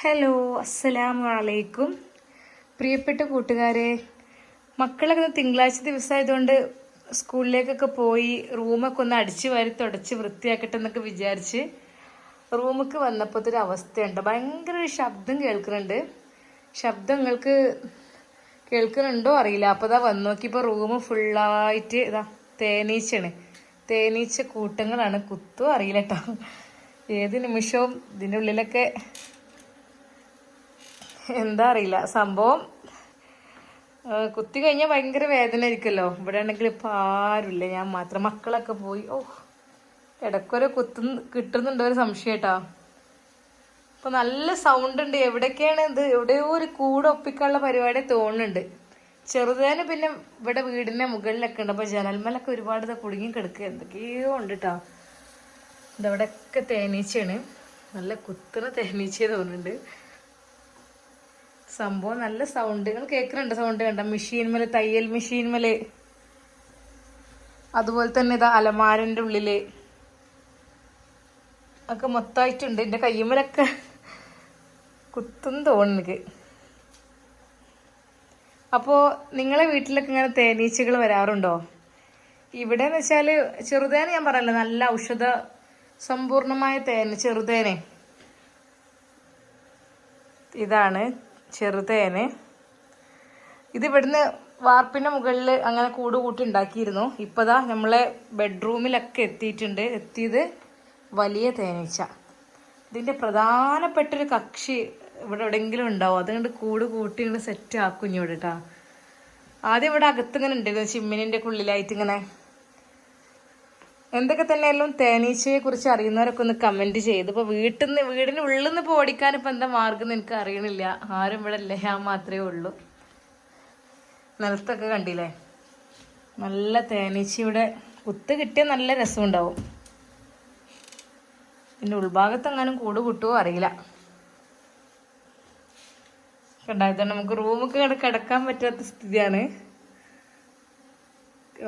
Hello അസ്സലാമു അലൈക്കും പ്രിയപ്പെട്ട കൂട്ടുകാരെ മക്കളൊക്കെ തിങ്കളാഴ്ച ദിവസമായതുകൊണ്ട് സ്കൂളിലേക്കൊക്കെ പോയി റൂമൊക്കെ ഒന്ന് അടിച്ച് വാരി തുടച്ച് വൃത്തിയാക്കട്ടെ എന്നൊക്കെ വിചാരിച്ച് റൂമൊക്കെ വന്നപ്പോഴത്തെ ഒരു അവസ്ഥയുണ്ട്. ഭയങ്കര ഒരു ശബ്ദം കേൾക്കുന്നുണ്ട്. ശബ്ദം നിങ്ങൾക്ക് കേൾക്കുന്നുണ്ടോ അറിയില്ല. അപ്പോൾ ഇതാ വന്നു നോക്കിയപ്പോൾ റൂം ഫുള്ളായിട്ട് ഇതാ തേനീച്ചയാണ്. തേനീച്ച കൂട്ടങ്ങളാണ്. കുത്തോ അറിയില്ല കേട്ടോ. ഏത് നിമിഷവും ഇതിന്റെ ഉള്ളിലൊക്കെ എന്താ അറിയില്ല. സംഭവം കുത്തി കഴിഞ്ഞാൽ ഭയങ്കര വേദന ആയിരിക്കുമല്ലോ. ഇവിടെ ആണെങ്കിൽ ഇപ്പം ആരുമില്ല. ഞാൻ മാത്രം മക്കളൊക്കെ പോയി. ഓ ഇടയ്ക്കൊരു കുത്തുന്ന കിട്ടുന്നുണ്ടോ ഒരു സംശയം കേട്ടോ. ഇപ്പൊ നല്ല സൗണ്ട് ഉണ്ട്. എവിടേക്കാണ് ഇത്? എവിടെയോ ഒരു കൂട് ഒപ്പിക്കാനുള്ള പരിപാടി തോന്നുന്നുണ്ട്. ചെറുതേന് പിന്നെ ഇവിടെ വീടിന്റെ മുകളിലൊക്കെ ഉണ്ട്. അപ്പോൾ ജനൽമലൊക്കെ ഒരുപാട് ഇത് കുടുങ്ങി കിടക്കുക. എന്തൊക്കെയോ ഉണ്ട് കേട്ടോ. ഇതവിടെയൊക്കെ തേനീച്ചയാണ്. നല്ല കുത്തുന്ന തേനീച്ച തോന്നുന്നുണ്ട്. സംഭവം നല്ല സൗണ്ടുകൾ കേൾക്കുന്നുണ്ട്. സൗണ്ട് കണ്ട മെഷീൻമേൽ തയ്യൽ മെഷീൻമേൽ. അതുപോലെ തന്നെ ഇതാ അലമാരന്റെ ഉള്ളിൽ. ഒക്കെ മൊത്തമായിട്ടുണ്ട് എന്റെ കയ്യുമ്മലൊക്കെ കുത്തും തോന്നുന്നു എനിക്ക്. അപ്പോൾ നിങ്ങളെ വീട്ടിലൊക്കെ ഇങ്ങനെ തേനീച്ചകൾ വരാറുണ്ടോ? ഇവിടെ എന്ന് വെച്ചാൽ ചെറുതേന ഞാൻ പറയല്ലോ നല്ല ഔഷധ സമ്പൂർണമായ തേന ചെറുതേനെ. ഇതാണ്. ചെറുതേന്. ഇത് ഇവിടുന്ന് വാർപ്പിന്റെ മുകളിൽ അങ്ങനെ കൂട് കൂട്ടി ഉണ്ടാക്കിയിരുന്നു. ഇപ്പതാ നമ്മളെ ബെഡ്റൂമിലൊക്കെ എത്തിയിട്ടുണ്ട്. എത്തിയത് വലിയ തേനീച്ച. ഇതിന്റെ പ്രധാനപ്പെട്ടൊരു കക്ഷി ഇവിടെ എവിടെയെങ്കിലും ഉണ്ടാവും? അതുകൊണ്ട് കൂട് കൂട്ടി ഇങ്ങനെ സെറ്റ് ആക്കും ഇവിടെ കേട്ടോ ആദ്യം ഇവിടെ അകത്ത് ഇങ്ങനെ ഉണ്ടായിരുന്നു ചിമ്മിനിന്റെ ഉള്ളിലായിട്ട് ഇങ്ങനെ എന്തൊക്കെ തന്നെയായാലും തേനീച്ചയെ കുറിച്ച് അറിയുന്നവരൊക്കെ ഒന്ന് കമന്റ് ചെയ്ത്. ഇപ്പൊ വീട്ടിൽ നിന്ന് വീടിന് ഉള്ളിൽ നിന്ന് ഓടിക്കാൻ ഇപ്പൊ എന്താ മാർഗം എനിക്ക് അറിയണില്ല. ആരും ഇവിടെ ഇല്ല? ഞാൻ മാത്രമേ ഉള്ളൂ. നിലത്തൊക്കെ കണ്ടില്ലേ? നല്ല തേനീച്ചയുടെ കുത്ത് കിട്ടിയാൽ നല്ല രസമുണ്ടാവും. പിന്നെ ഉൾഭാഗത്ത് എങ്ങാനും കൂട് കിട്ടുമോ അറിയില്ല. കണ്ടായത്? നമുക്ക് റൂമൊക്കെ കിടക്കാൻ പറ്റാത്ത സ്ഥിതിയാണ്.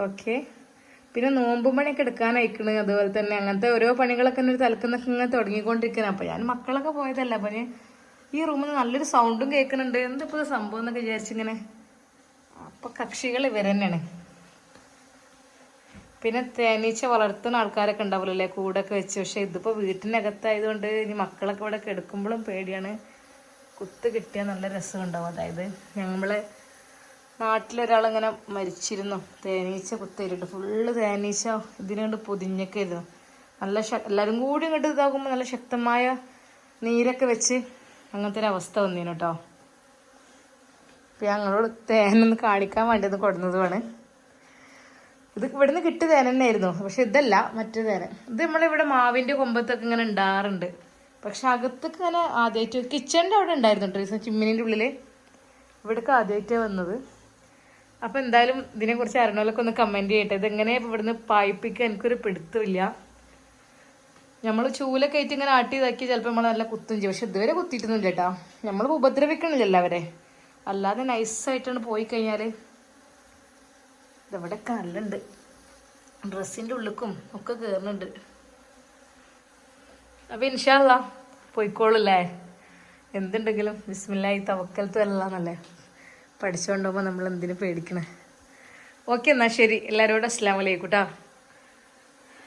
ഓക്കെ പിന്നെ നോമ്പും പണിയൊക്കെ എടുക്കാൻ അയക്കണ് അതുപോലെ തന്നെ അങ്ങനത്തെ ഓരോ പണികളൊക്കെ ഒരു തലക്കുന്നൊക്കെ ഇങ്ങനെ തുടങ്ങിക്കൊണ്ടിരിക്കണം. അപ്പൊ ഞാൻ മക്കളൊക്കെ പോയതല്ല അപ്പൊ ഈ റൂമിൽ നല്ലൊരു സൗണ്ടും കേൾക്കുന്നുണ്ട് എന്തിപ്പോ സംഭവം എന്നൊക്കെ വിചാരിച്ചിങ്ങനെ. അപ്പൊ കക്ഷികൾ ഇവർ തന്നെയാണ്. പിന്നെ തേനീച്ച വളർത്തുന്ന ആൾക്കാരൊക്കെ ഉണ്ടാവുമല്ലോ അല്ലേ കൂടൊക്കെ വെച്ച്. പക്ഷെ ഇതിപ്പോ വീട്ടിനകത്തായതുകൊണ്ട് ഇനി മക്കളൊക്കെ ഇവിടെ കിടക്കുമ്പോഴും പേടിയാണ്. കുത്ത് കിട്ടിയാൽ നല്ല രസം ഉണ്ടാവും അതായത് ഞങ്ങളെ നാട്ടിലൊരാളിങ്ങനെ മരിച്ചിരുന്നു. തേനീച്ച കുത്തേരിട്ട് ഫുള്ള് തേനീച്ച ഇതിനുകൊണ്ട് പൊതിഞ്ഞൊക്കെ ആയിരുന്നു നല്ല എല്ലാവരും കൂടി ഇങ്ങോട്ട് ഇതാകുമ്പോൾ നല്ല ശക്തമായ നീരൊക്കെ വെച്ച് അങ്ങനത്തെ ഒരു അവസ്ഥ വന്നീനു കേട്ടോ അപ്പം ഞങ്ങളോട് തേനൊന്ന് കാണിക്കാൻ വേണ്ടി ഒന്ന് കൊടുന്നതുമാണ്. ഇത് ഇവിടുന്ന് കിട്ടിയ തേന തന്നെയായിരുന്നു. പക്ഷെ ഇതല്ല മറ്റു തേന ഇത് നമ്മളിവിടെ മാവിന്റെ കൊമ്പത്തൊക്കെ ഇങ്ങനെ ഉണ്ടാറുണ്ട് പക്ഷെ അകത്തൊക്കെ ഇങ്ങനെ ആദ്യമായിട്ട് കിച്ചണിന്റെ അവിടെ ഉണ്ടായിരുന്നു കേട്ടോ ചിമ്മിനിന്റെ ഉള്ളിൽ. ഇവിടേക്ക് ആദ്യമായിട്ടാണ് വന്നത്. അപ്പൊ എന്തായാലും ഇതിനെ കുറിച്ച് അറിയണമല്ലൊക്കെ ഒന്ന് കമന്റ് ചെയ്യട്ടെ. ഇതെങ്ങനെ ഇവിടുന്ന് പായിപ്പിക്കാൻ എനിക്കൊരു പിടുത്തമില്ല. നമ്മൾ ചൂലൊക്കെ ആയിട്ട് ഇങ്ങനെ ആട്ടി ഇതാക്കി ചിലപ്പോൾ നമ്മൾ നല്ല കുത്തും ചെയ്യും. പക്ഷെ ഇതുവരെ കുത്തിയിട്ടൊന്നുമില്ല കേട്ടാ നമ്മൾ ഉപദ്രവിക്കണില്ലല്ലോ അവരെ അല്ലാതെ നൈസായിട്ടാണ് പോയി കഴിഞ്ഞാൽ ഇതവിടെ കല്ലുണ്ട് ഡ്രസ്സിന്റെ ഉള്ളിക്കും ഒക്കെ കയറുന്നുണ്ട് അപ്പൊ ഇൻഷാല്ല പോയിക്കോളൂല്ലേ എന്തുണ്ടെങ്കിലും ബിസ്മില്ലായി തവക്കലത്തും അല്ലാന്നല്ലേ പഠിച്ചുകൊണ്ടുപോകുമ്പോൾ നമ്മൾ എന്തിനു പേടിക്കണേ? ഓക്കെ എന്നാൽ ശരി. എല്ലാവരോടും അസ്ലാം വലൈക്കും കേട്ടോ